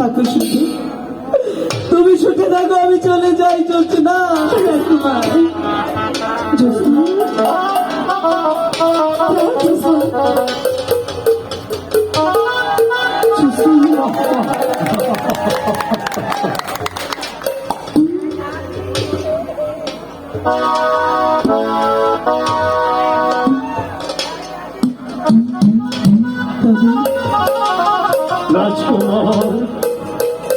থাকো সুখে। তুমি সুখে থাকো আমি চলে যাই চলছে না। রাজকুমার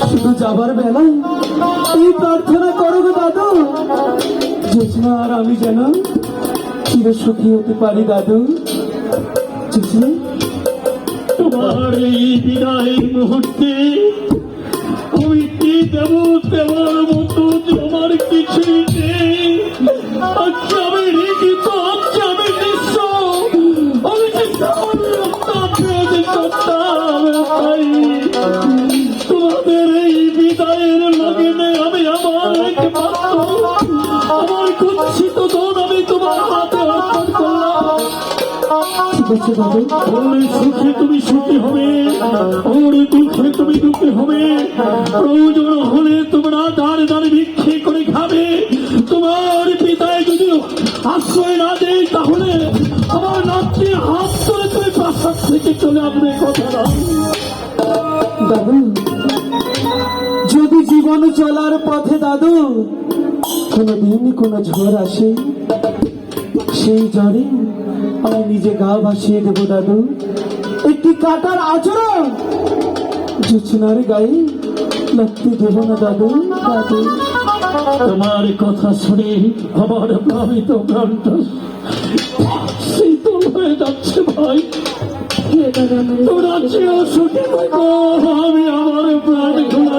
শুধু যাবার বেলায় এই প্রার্থনা করো গো দাদু। জোৎস্না আর আমি যেন চির সুখী হতে পারি দাদু। জোৎস্না তোমার এই বিদায়ের মুহূর্তে আমি কি দেব দেওয়ার মতো তোমার কিছুই আছে দাদু ওর সুখে তুমি সুখী হবে ওর দুঃখে তুমি দুঃখী হবে। প্রয়োজন হলে তোমরা দাঁড়ে দাঁড়ে ভিক্ষে করে খাবে। তোমার পিতায় যদি আশ্রয় না দেয়, তাহলে আমার নাতির হাত ধরে তুমি প্রাসাদ থেকে চলে আসবে কথা। দাদু, যদি জীবন চলার পথে দাদু, কোনোদিন কোনো ঝড় আসে? সেই জ্বরে আমি নিজে গা ভাসিয়ে দেবো দাদু। একটি কাটার আচরণ। জোছনার গায়ে লাগতে দেব না দাদু দাদু। তোমার কথা শুনে আমার প্রাণিত প্রাণটা শীতল হয়ে যাচ্ছে ভাই। তোরা থাকো আমি আমার প্রাণ খোলা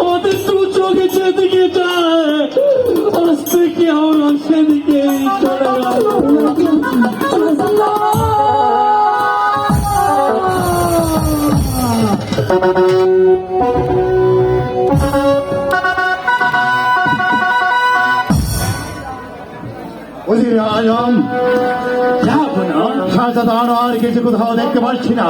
আমাদের দু চোখে সেদিকে যায় আসতে কি আমার সেদিকে? ওজির আজম যা না শাহজাদান আর কিছু কোথাও দেখতে পাচ্ছি না।